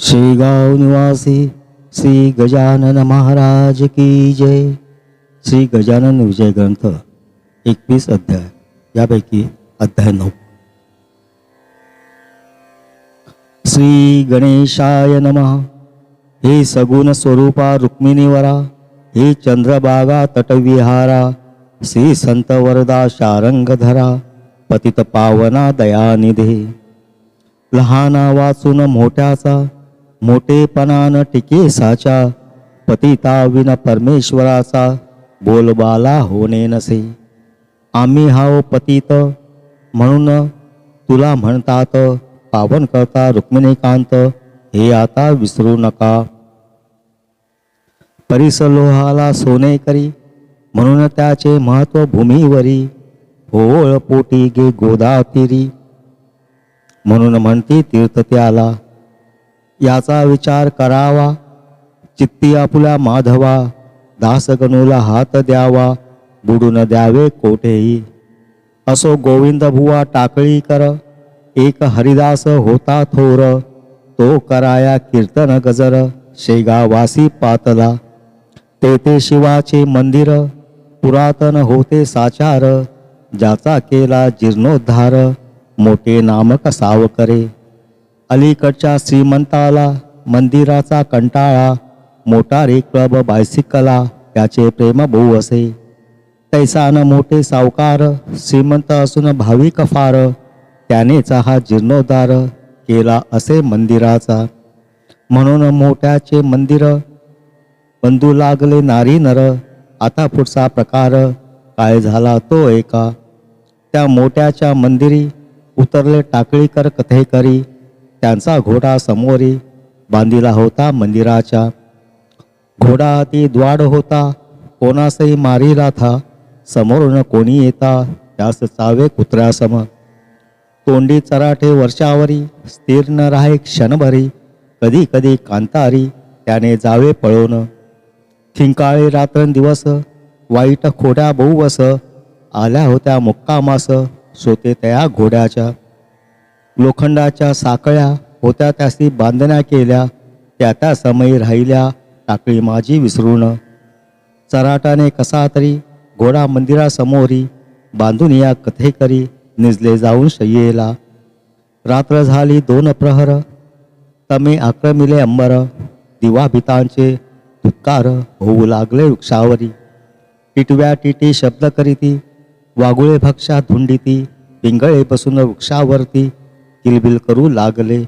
शेगाव निवासी श्री गजानन महाराज की जय। श्री गजानन विजय ग्रंथ एकवीस अध्याय यापैकी अध्याय नऊ। श्री गणेशाय नमः। हे सगुण स्वरूपा रुक्मिणीवरा हे चंद्रबागा तटविहारा। श्री संत वरदा शारंगधरा। पतित पावना दयानिधे। लहाना वाचून मोठ्याचा। मोठेपणान टिके साचा पतिता विन परमेश्वराचा बोलबाला होणे नसे. आम्ही हाव पतित म्हणून तुला म्हणतात पावन करता रुक्मिणीकांत हे आता विसरू नका. परिसलोहाला सोने करी म्हणून त्याचे महत्त्व भूमीवरी होळ पोटी गे गोदातिरी म्हणून म्हणती तीर्थ त्याला याचा विचार करावा. चित्ती आपुला माधवा. दासगणूला हात द्यावा. बुडून द्यावे कोठेही. असो गोविंद भुवा टाकळी कर. एक हरिदास होता थोर. तो कराया कीर्तन गजर. शेगावासी पातला. तेथे शिवाचे मंदिर. पुरातन होते साचार. ज्याचा केला जीर्णोद्धार. मोठे नामक सावकरे. अलीकडच्या श्रीमंताला मंदिराचा कंटाळा मोटारी क्लब बायसिकला त्याचे प्रेम बहु असे. तैसा मोठे सावकार श्रीमंत असून भाविक फार त्यानेचा हा जीर्णोद्धार केला असे मंदिराचा. म्हणून मोठ्याचे मंदिर बंधू लागले नारी नर आता पुढचा प्रकार काय झाला तो एका. त्या मोठ्याच्या मंदिरी उतरले टाकळीकर कथेकरी त्यांचा घोडा समोरी बांधिला होता मंदिराच्या. घोडा हाती द्वाड होता कोणासही मारिला था समोरून कोणी येता त्यास चावे कुत्र्यासम. तोंडी चराठे वर्षावरी स्थिर न राहे क्षणभरी कधी कधी कांतारी त्याने जावे पळवणं थिंकाळे रात्रंदिवस वाईट खोड्या बहुवस आल्या होत्या मुक्कामास सोते त्या घोड्याच्या. लोखंडाच्या साकळ्या होत्या त्यासी बांधण्या केल्या त्या त्या समयी राहिल्या टाकळी माझी विसरून. चराटाने कसा तरी घोडा मंदिरासमोरी बांधून या कथेकरी निजले जाऊन शय्येला. रात्र झाली दोन प्रहर तमे आक्रमिले अंबर दिवा भितांचे तुत्कार होऊ लागले वृक्षावरी. टिटव्या टिटी शब्द करीती वागुळे भक्षा धुंडीती पिंगळे बसून वृक्षावरती किलबिल करू लागले.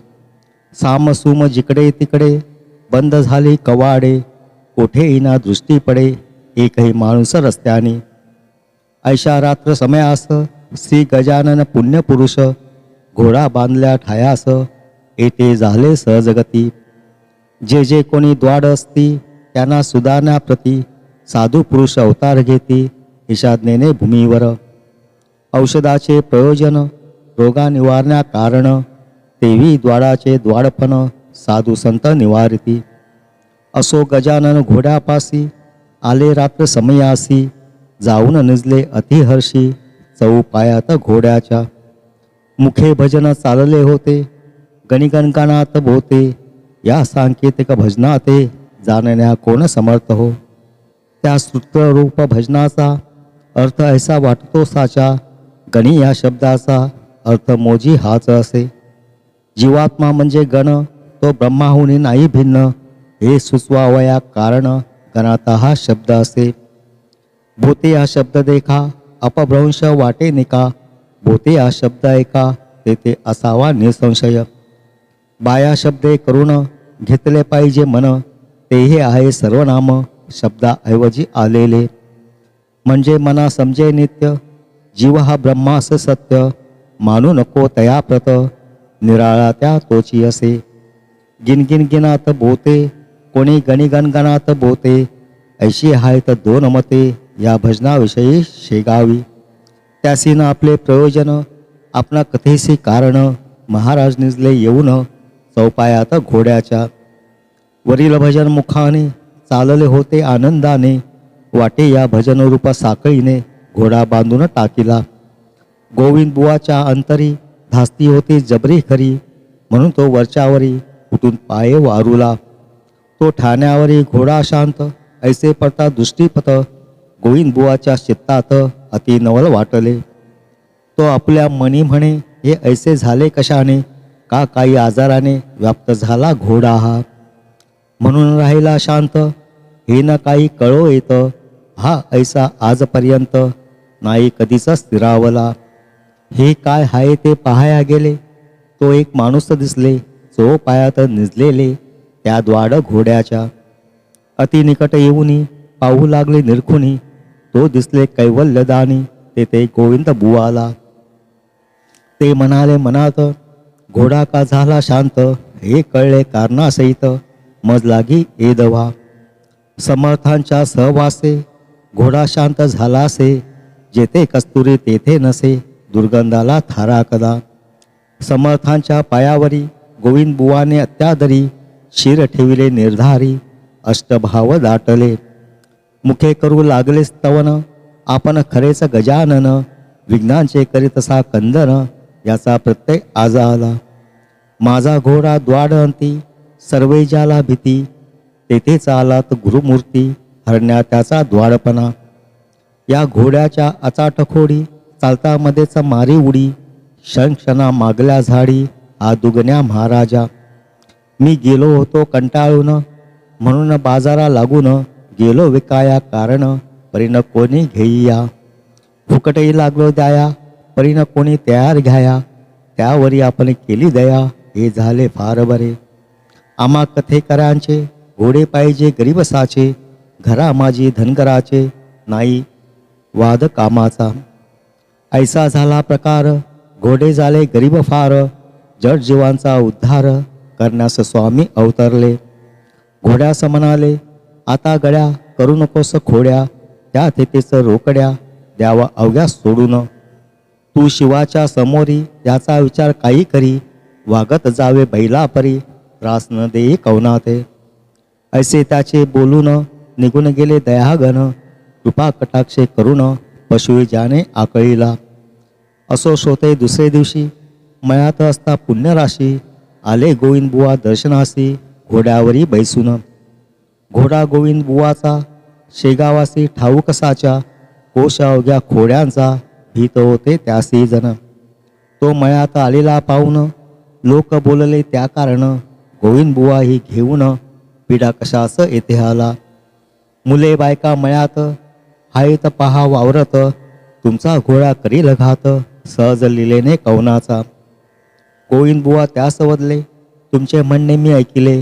सामसूम जिकडे तिकडे बंद झाले कवाडे कोठे इना दृष्टी पडे एकही माणूस रस्त्याने. ऐशा रात्र समयास श्री गजानन पुण्यपुरुष घोडा बांधल्या ठायास येते झाले सहजगती. जे जे कोणी द्वाड असती त्यांना सुधारण्याप्रती साधू पुरुष अवतार घेती ईशाज्ञेने भूमीवर. औषधाचे प्रयोजन रोगा निवारण्या कारण तेवी द्वाडाचे द्वाडपण साधू संत निवारिती. असो गजानन घोड्यापासी आले रात्र समयासी जाऊन निजले अतिहर्षी चौ पायात घोड्याच्या. मुखे भजन चालले होते गणिगणकानात भोते या सांकेतिक भजनाते जाणण्या कोण समर्थ हो? त्या सूत्ररूप भजनाचा अर्थ ऐसा वाटतो साचा गणी या शब्दाचा अर्थ मोजी हाच असे. जीवात्मा म्हणजे गण तो ब्रह्माहुनी नाही भिन्न. हे सुचवावया कारण गणाता हा शब्द असे. भूते हा शब्द देखा अपभ्रंश वाटे निका. भूते हा शब्द ऐका तेथे असावा निसंशय. बाया शब्दे करून घेतले पाहिजे मन. तेही आहे सर्वनाम शब्दाऐवजी आलेले. म्हणजे मना समजे नित्य जीव हा ब्रह्मास सत्य. मानू नको तयाप्रत निराळा त्या तोची असे. गिनगिन गिनात बोते कोणी गणिगणगणात बोते ऐशी आहेत दोन मते या भजनाविषयी शेगावी. त्यासीनं आपले प्रयोजन आपणा कथेसी कारण महाराज निजले येऊन चौपायात घोड्याच्या. वरील भजन मुखाने चालले होते आनंदाने वाटे या भजनरूप साखळीने घोडा बांधून टाकीला. गोविंद बुवाच्या अंतरी धास्ती होती जबरी खरी. म्हणून तो वरच्यावरी उठून पाये वारूला. तो ठाण्यावरी घोडा शांत ऐसे पडता दृष्टीपथ गोविंद बुवाच्या चित्तात अति नवल वाटले. तो आपल्या मनी म्हणे हे ऐसे झाले कशाने? का काही आजाराने व्याप्त झाला घोडा हा? म्हणून राहिला शांत. हे न काही कळो येतं. हा ऐसा आजपर्यंत नाही कधीचा स्थिरावला. हे काय हाय ते पाहाया गेले. तो एक माणूस दिसले जो पायात निजलेले त्या द्वाड घोड्याच्या. अतिनिकट येऊनी पाहू लागले निरखुनी. तो दिसले कैवल्यदानी तेथे गोविंद बुवाला. ते म्हणाले मनात घोडा का झाला शांत? हे कळले कारणासहित मज लागी एदवा समर्थांच्या सहवासे घोडा शांत झालासे जेथे कस्तुरी तेथे नसे. दुर्गंधाला थारा कदा. समर्थांच्या पायावरी गोविंद बुवाने अत्यादरी शिर ठेविले निर्धारी अष्टभाव दाटले. मुखे करू लागले स्तवन आपण खरेच गजानन विघ्नांचे करीतसा कंदन याचा प्रत्यय आज आला माझा घोडा द्वाड अंती सर्वे ज्याला भीती तेथे तर गुरुमूर्ती हरण्या त्याचा द्वाडपणा. या घोड्याच्या अचाटखोडी चालता मध्येच मारी उडी क्षणक्षणा मागल्या झाडी हा दुगण्या महाराजा. मी गेलो होतो कंटाळून म्हणून बाजारा लागून गेलो विकाया कारण परीन कोणी घेईया. फुकटही लागलो द्याया परीन कोणी तयार घ्याया. त्यावरी आपण केली दया हे झाले फार बरे. आम्हा कथेकरांचे घोडे पाहिजे गरीबसाचे घरा माझी धनगराचे नाही वाद कामाचा. ऐसा झाला प्रकार घोडे झाले गरीब फार जड जीवांचा उद्धार करण्यास स्वामी अवतरले. घोड्यास म्हणाले आता गळ्या करू नकोस खोड्या त्या तेथेच रोकड्या द्यावा अवघ्या सोडून. तू शिवाच्या समोरी त्याचा विचार काही करी वागत जावे बैला परी त्रास न देई कवनाते ऐसे त्याचे बोलून निघून गेले दयागण कृपा कटाक्षे करून पशु ज्याने आकळीला. असो श्रोते दुसरे दिवशी मयात असता पुण्यराशी आले गोविंद बुवा दर्शनासी घोड्यावरी बैसून. घोडा गोविंद बुवाचा शेगावासी ठाऊ कसाच्या कोशावघ्या खोड्यांचा भीत होते त्यासी जण तो मयात आलेला पाहून लोक बोलले त्या कारण गोविंद बुवा ही घेऊन पिढा कशास येथे आला? मुले बायका मयात हायत पहा वावरत तुमचा घोडा करी घात सहज लिलेने कवनाचा कोईन बुवा त्यास वदले तुमचे म्हणणे मी ऐकिले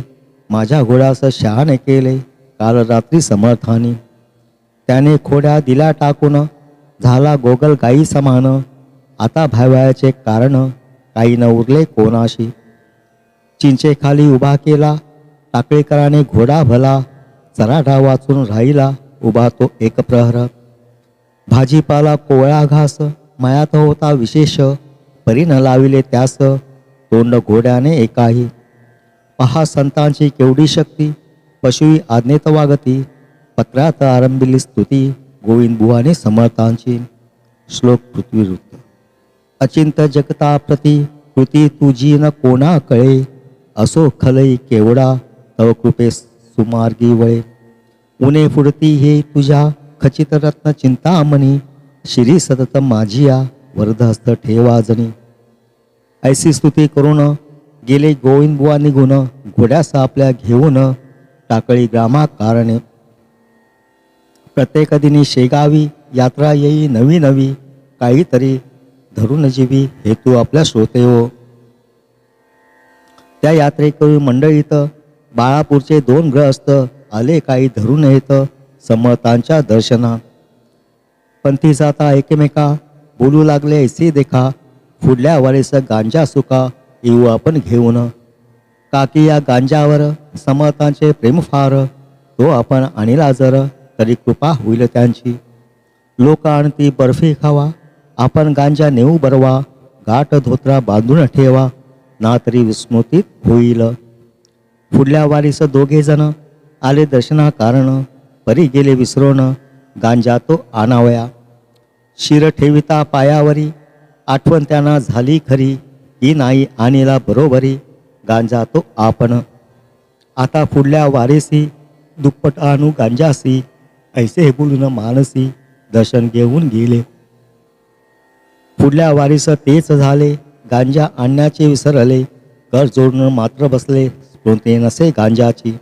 माझ्या घोड्यास शहाणे केले काल रात्री समर्थानी. त्याने खोड्या दिला टाकून झाला गोगल गाई समान आता भाव्याचे कारण काही न उरले कोणाशी. चिंचे खाली उभा केला टाकळीकराने घोडा भला चराठा वाचून राहिला उभा तो एक प्रहर भाजीपाला कोवळा घास मयात होता विशेष परीन लाविले त्यास तोंड घोड्याने एकाही. पहा संतांची केवढी शक्ती पशुई आज्ञेत वागती पत्रात आरंभिली स्तुती गोविंद बुवाने समर्थांची. श्लोक पृथ्वीवृत्त. अचिंत जगता प्रती कृती तुझी न कोणा कळे असो खलई केवडा तव कृपे सुमार्गी वळे. उने फुडती हे तुझ्या खचित रत्न चिंतामणी शिरी सतत माझिया वरदहस्त ठेवा जणी ऐसी स्तुती करून गेले गोविंद बुवा निघून घोड्यास आपल्या घेऊन टाकळी ग्रामा कारणे. प्रत्येक दिनी शेगावी यात्रा येई नवी नवी काहीतरी धरून जीवी हेतू आपल्या श्रोते हो. त्या यात्रेकरी मंडळीत बाळापूरचे दोन ग्रहस्थ आले काही धरून येत समर्थांच्या दर्शना. पंथी जाता एकमेका बोलू लागले ऐसे देखा पुढल्या वारीस गांजा सुका येऊ आपण घेऊन. काकी या गांजावर समर्थांचे प्रेम फार तो आपण आणला जर तरी कृपा होईल त्यांची. लोक आणती बर्फी खावा आपण गांजा नेऊ बरवा गाठ धोत्रा बांधून ठेवा ना तरी विस्मृतीत होईल. पुढल्या वारीस दोघे जण आले दर्शना कारण परी गेले विसरून गांजा तो आणावया. शिर ठेविता पायावरी आठवण त्यांना झाली खरी ही नाही आणीला बरोबरी गांजा तो आपण. आता पुढल्या वारेसी दुप्पट आणू गांजासी ऐसे हे बोलून मानसी दर्शन घेऊन गेले. पुढल्या वारीस तेच झाले गांजा आणण्याचे विसरले कर जोडणं मात्र बसले स्मृती नसे गांजाची.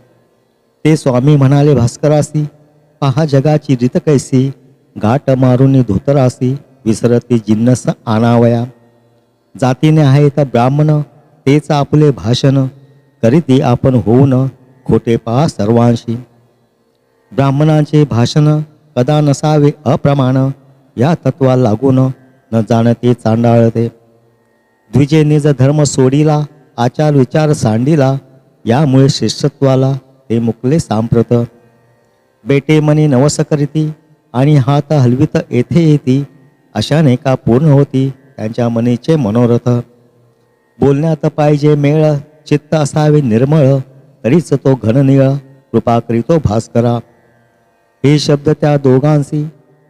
ते स्वामी म्हणाले भास्करासी पहा जगाची रीत कैसी? गाठ मारून धोतरासी विसरती जिन्नस आणावया. जातीने आहे तर ब्राह्मण तेच आपले भाषण. करीती आपण होऊन खोटे पहा सर्वांशी. ब्राह्मणांचे भाषण कदा नसावे अप्रमाण या तत्वा लागून न जाणते चांडाळते. द्विजे निज धर्म सोडीला आचार विचार सांडीला यामुळे श्रेष्ठत्वाला ते मुकले सांप्रत. बेटे मनी नवस करीती आणि हात हलवीत येथे येती अशाने का पूर्ण होती त्यांच्या मनीचे मनोरथ. बोलण्यात पाहिजे मेळ चित्त असावे निर्मळ तरीच तो घननिळ कृपा करीतो भास्करा. हे शब्द त्या दोघांसी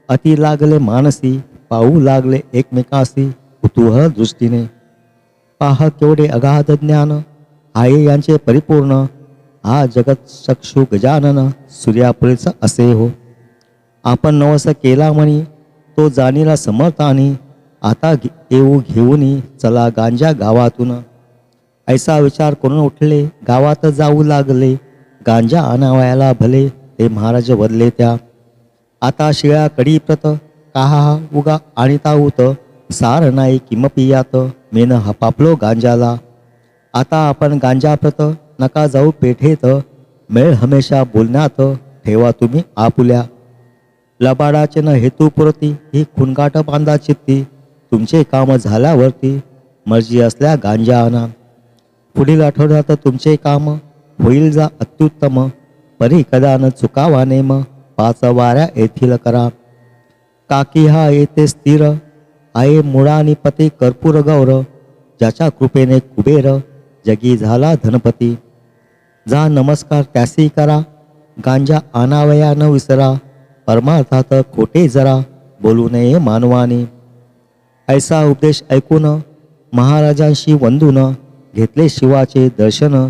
अति लागले मानसी पाहू लागले एकमेकासी कुतूहल दृष्टीने. पाह केवढे अगाध ज्ञान आहे यांचे परिपूर्ण हा जगत चक्षु गजानन सूर्यापुरेचा असे हो आपण नवस केला म्हणी तो जाणीला समर्थानी आता येऊ घेऊनी चला गांजा गावातून ऐसा विचार करून उठले गावात जाऊ लागले गांजा आणावयाला भले ते महाराज बदले त्या आता शिळा कडीप्रत काहा उगा आणिता उत सार नाही किमपि यात मेन हपापलो गांजाला आता आपण गांजाप्रत नका जाऊ पेठेत. मेळ हमेशा बोलण्यात. ठेवा तुम्ही आपुल्या. लबाडाचे न हेतुपुरती ही खुणगाट बांधा चित्ती. तुमचे काम झाल्यावरती मर्जी असल्या गांजा आणा. पुढील आठवड्यात तुमचे काम होईल जा अत्युत्तम. परी कदा न चुकावा नेम. पाच वाऱ्या येथील करा. काकी हा येते स्थिर. आहे मुळानी पती कर्पूर गौर. ज्याच्या कृपेने कुबेर. जगी झाला धनपती. जा नमस्कार त्यासी करा. गांजा आणावया न विसरा. परमार्थात खोटे जरा. बोलू नये मानवाने. ऐसा उपदेश ऐकून महाराजांशी वंदून घेतले शिवाचे दर्शन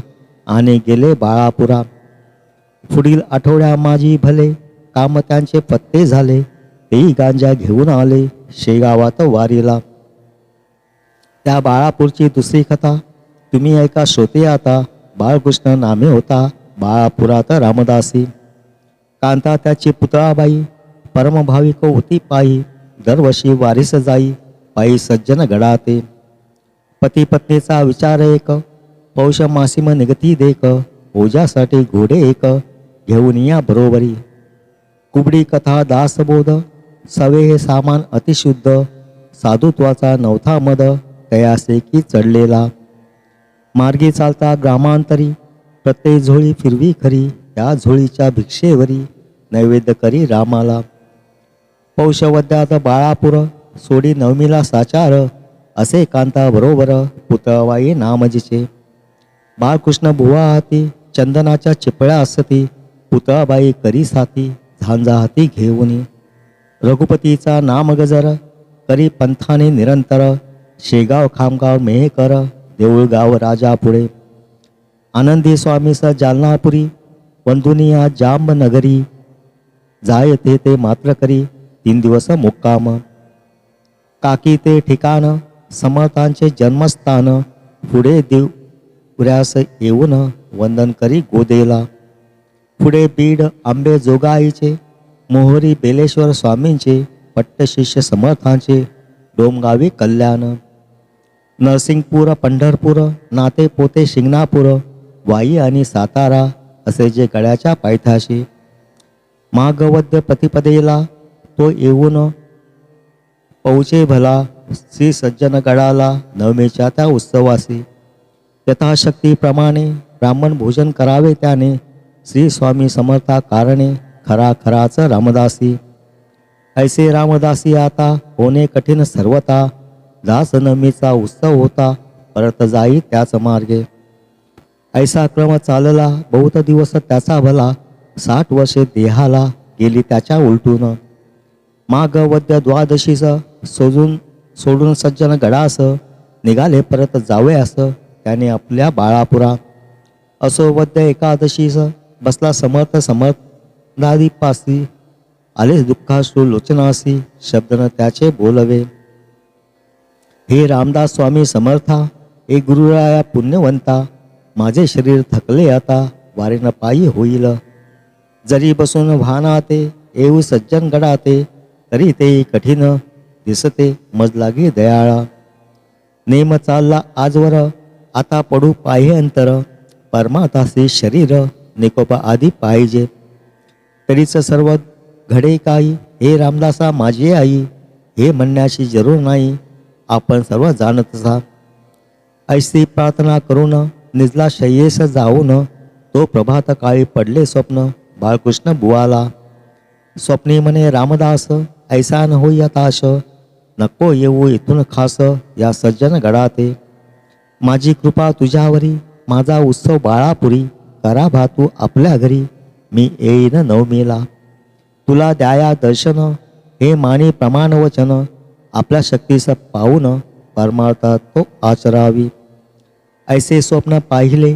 आणि गेले बाळापुरा पुढील आठवड्या माझी भले काम त्यांचे पत्ते झाले तेही गांजा घेऊन आले शेगावात वारीला. त्या बाळापूरची दुसरी कथा तुम्ही ऐका श्रोते आता. बाळकृष्ण नामे होता बाळापुरात रामदासी. कांता त्याची पुतळाबाई परमभाविक होती पायी दरवर्षी वारीस जाई पायी सज्जन गडाते पती पत्नीचा विचार एक पौष मासिम निगती देक ओजासाठी घोडे एक घेऊन या बरोबरी. कुबडी कथा दासबोध सवे हे सामान अतिशुद्ध साधुत्वाचा नवथा मद तयासे की चढलेला. मार्गी चालता ग्रामांतरी प्रत्येक झोळी फिरवी खरी त्या झोळीच्या भिक्षेवरी नैवेद्य करी रामाला. पौषवद्यात बाळापूर सोडी नवमीला साचार असे कांता बरोबर पुतळवाई नामजीचे. बाळकृष्ण भुवा हाती चंदनाच्या चिपळ्या असती पुतळाबाई करी साथी झांजा हाती घेऊनी. रघुपतीचा नाम गजर करी पंथाने निरंतर शेगाव खामगाव मेहकर देऊळगाव राजा पुढे आनंदी स्वामीस जालनापुरी वंदुनिया जांब नगरी जाय ते ते मात्र करी तीन दिवस मुक्काम. काकी ते ठिकाण समर्थांचे जन्मस्थान पुढे देव पुऱ्यास येऊन वंदन करी गोदेला. पुढे बीड आंबे जोगाईचे मोहरी बेलेश्वर स्वामींचे पट्टशिष्य समर्थांचे डोमगावी कल्याण. नरसिंगपूर पंढरपूर नाते पोते शिंगणापूर वाई आणि सातारा असे जे गळ्याच्या पायथ्याशी मागवद्य प्रतिपदेला तो येऊन पौचे भला श्री सज्जन गडाला नवमीच्या त्या उत्सवासी यथाशक्तीप्रमाणे ब्राह्मण भोजन करावे त्याने श्री स्वामी समर्था कारणे खरा खराच रामदासी. ऐसे रामदासी आता होणे कठीण सर्वता दासनमीचा उत्सव होता परत जाई त्याच मार्गे. ऐसा क्रम चालला बहुत दिवस त्याचा भला साठ वर्षे देहाला गेली त्याच्या उलटून. माग वद्य द्वादशीस सोजून सोडून सज्जन गडास निघाले परत जावे असं त्याने आपल्या बाळापुरा. असो वद्य एकादशीस बसला समर्थ समर्थ पासी आले दुःखाश्रू लोचनासी शब्दनं त्याचे बोलवे. हे रामदास स्वामी समर्था हे गुरुराया पुण्यवंता माझे शरीर थकले आता वारेनं पायी होईल. जरी बसून वाहनाते येऊ सज्जन गडाते तरी ते कठीण दिसते मज लागे दयाळा. नेम चालला आजवर आता पडू पाहे अंतर परमातासे शरीर निकोपा आधी पाहिजे. तरीच सर्व घडे काही हे रामदासा माझी आई हे म्हणण्याशी जरूर नाही. आपण सर्व जाणत असा. ऐसी प्रार्थना करून निजला शय्येस जाऊन तो प्रभात काळी पडले स्वप्न बाळकृष्ण बुवाला. स्वप्ने म्हणे रामदास ऐसा न होई ताश नको येऊ इथून खास या सज्जन गडाते. माझी कृपा तुझ्यावरी माझा उत्सव बाळापुरी करा भातू आपल्या घरी मी येईन नवमीला. तुला द्याया दर्शन हे माने प्रमाण वचन आपल्या शक्तीस पाहून परमार्था तो आचरावी. ऐसे स्वप्न पाहिले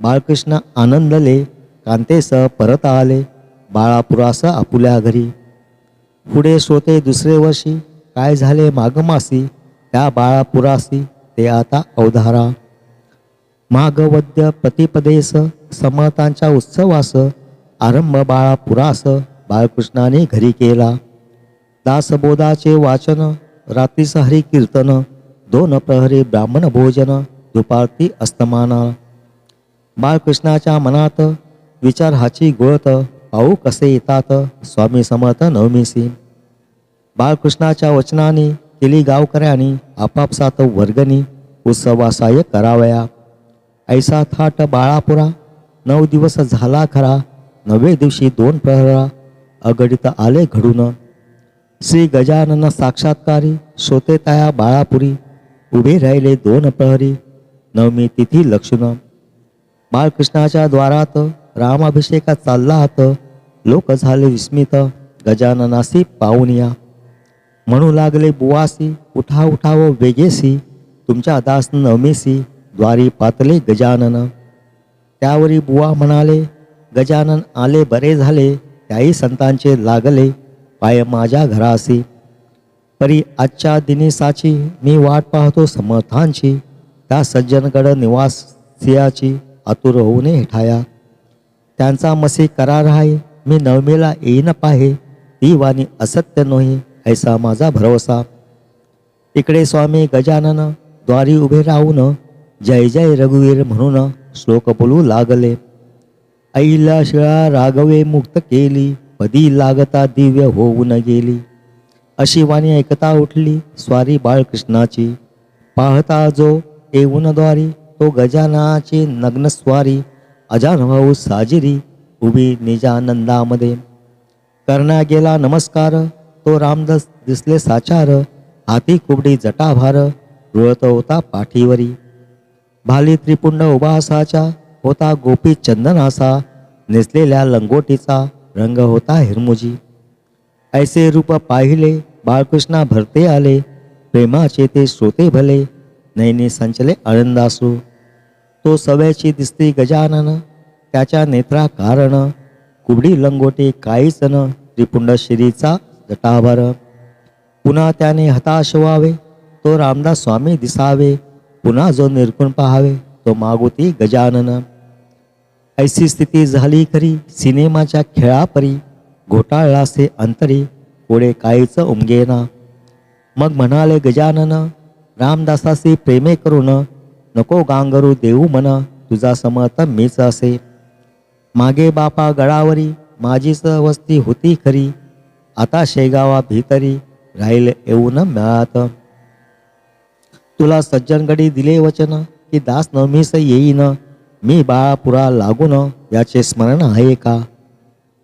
बाळकृष्ण आनंदले कांतेस परत आले बाळापुरास आपुल्या घरी. पुढे श्रोते दुसरे वर्षी काय झाले मागमासी त्या बाळापुरासी ते आता अवधारा. मागवद्य प्रतिपदेस समर्थांच्या उत्सवास आरंभ बाळापुरास बाळकृष्णाने घरी केला. दासबोधाचे वाचन रात्रीस हरी कीर्तन दोन प्रहरी ब्राह्मण भोजन दुपारती अस्तमाना. बाळकृष्णाच्या मनात विचार हाची गोळत पाऊ कसे येतात? स्वामी समर्थ नवमीसी बाळकृष्णाच्या वचनाने केली गावकऱ्यांनी आपापसात वर्गणी उत्सवासाय करावया. ऐसा थाट बाळापुरा नऊ दिवस झाला खरा नवे दिवशी दोन प्रहरा अगडित आले घडून. श्री गजानन साक्षात्कारी श्रोतेताया बाळापुरी उभे राहिले दोन प्रहरी. नवमी तिथी लक्ष्मण. बाळकृष्णाच्या द्वारात रामाभिषेकात चालला हात. लोक झाले विस्मित. गजाननासी पाहुनिया म्हणू लागले बुवासी उठा उठा व वेगेसी. तुमच्या दास नवमीसी द्वारी पातले गजानन. त्यावरी बुवा म्हणाले गजानन आले बरे झाले त्याही संतांचे लागले. पाय माझ्या घरासी. परी आजच्या दिनेसाची मी वाट पाहतो समर्थांची. त्या सज्जनगड निवासियाची आतुर आतुर होऊने हिठाया त्यांचा मसी करार आहे मी नवमीला येईन पाहे. ती वाणी असत्य नोही ऐसा माझा भरवसा इकडे स्वामी गजानन द्वारी उभे राहून जय जय रघुवीर म्हणून श्लोक बोलू लागले. ऐला शिळा राघवे मुक्त केली. पदी लागता दिव्य होऊन गेली. अशी वाणी ऐकता उठली स्वारी बाळकृष्णाची. पाहता जो येऊन द्वारी तो गजानाची नग्न स्वारी अजानभाऊ साजिरी उभी निजानंदामध्ये करण्या गेला नमस्कार तो रामदास दिसले साचार हाती कुबडी जटाभार रुळत होता पाठीवरी. भाली त्रिपुंड उभासाच्या होता गोपी चंदनासा नेसलेल्या लंगोटीचा रंग होता हिरमुजी। ऐसे रूप पाहिले बाळकृष्णा भरते आले प्रेमाचे ते श्रोते भले नैने संचले आनंदासू तो सव्याची दिसते गजानन त्याच्या नेत्रा कारण कुबडी लंगोटे काहीच न त्रिपुंड शिरीचा जटाभर पुन्हा त्याने हताश व्हावे तो रामदास स्वामी दिसावे पुन्हा जो निर्गुण पाहावे तो मागुती गजानन। ऐसी स्थिती झाली खरी. सिनेमाच्या खेळापरी घोटाळलासे अंतरी पुढे काहीच उमगेना. मग म्हणाले गजानन रामदासासी प्रेमे करून नको गांगरू देऊ मन तुझा समर्थ मीच असे. मागे बापा गडावरी माझीच वस्ती होती खरी. आता शेगावा भीतरी राहील येऊन मिळात तुला सज्जनगडी दिले वचन की दास नवमीस येईन. मी बाळापुरा लागून याचे स्मरण आहे का?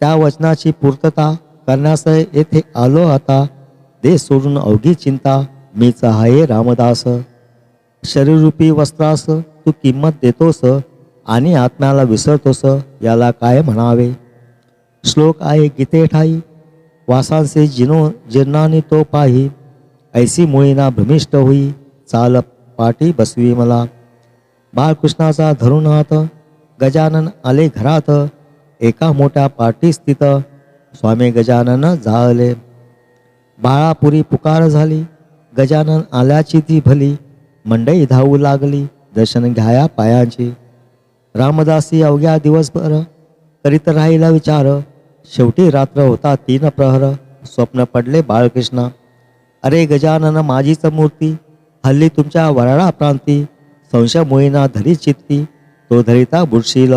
त्या वचनाची पूर्तता करण्यास येथे आलो आता. दे सोडून अवघी चिंता मीच आहे रामदास. शरीररूपी वस्त्रास तू किंमत देतोस आणि आत्म्याला विसरतोस याला काय म्हणावे? श्लोक आहे गीते ठाई वासांचे जिनो जीर्णाने तो पाही ऐसी मुळीना भ्रमिष्ट होई चाल पाठी बसवी मला. बाळकृष्णाचा धरून हात गजानन आले घरात एका मोठ्या पार्टी स्थित स्वामी गजानन जाळले. बाळापुरी पुकार झाली गजानन आल्याची ती भली मंडई धावू लागली दर्शन घ्याया पायांची. रामदासी अवघ्या दिवसभर करीत राहिला विचार शेवटी रात्र होता तीन प्रहर स्वप्न पडले बाळकृष्ण. अरे गजानन माझीच मूर्ती हल्ली तुमच्या वराळा प्रांती संशय धरी चित्ती तो धरिता बुडशील.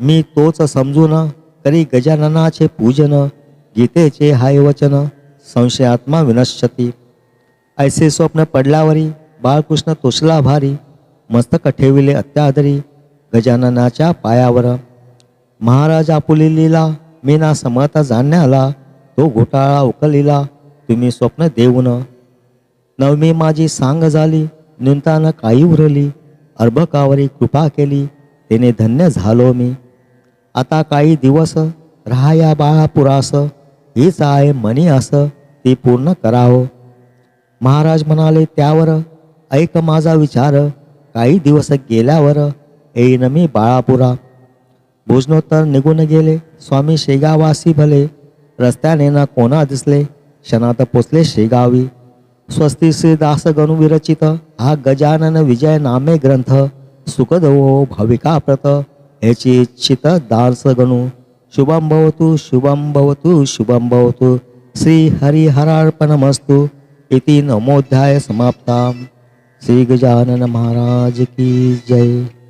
मी तोच समजून करी गजाननाचे पूजन गीतेचे हाय वचन संशयात्मा विनश्यती. ऐसे स्वप्न पडल्यावरी बाळकृष्ण तोषला भारी मस्तक ठेविले अत्यादरी गजाननाच्या पायावर. महाराज आपुलेलीला मी ना समता जाणण्याला तो घोटाळा उकलिला तुम्ही स्वप्न देऊन. नवमी माझी सांग झाली निंतानं काही उरली. अर्भकावरी कृपा केली. तेने धन्य झालो मी. आता काही दिवस राहाया बाळापुरास हीच आहे मनी असं. ती पूर्ण करावं. महाराज म्हणाले त्यावर ऐक माझा विचार. काही दिवस गेल्यावर येईन मी बाळापुरा. भोजनोत्तर निघून गेले. स्वामी शेगावासी भले. रस्त्याने ना कोणा दिसले. क्षणात पोचले शेगावी. स्वस्ती श्री दास गणू हा गजानन विजय नामे ग्रंथ सुखदो भाविका प्रत ह्याची इच्छित दास गणू शुभम भवतु शुभम भवतु शुभम भवतु. श्री हरिहरार्पणमस्तु. इति नमोध्याय समाप्ता श्री गजानन महाराज की जय.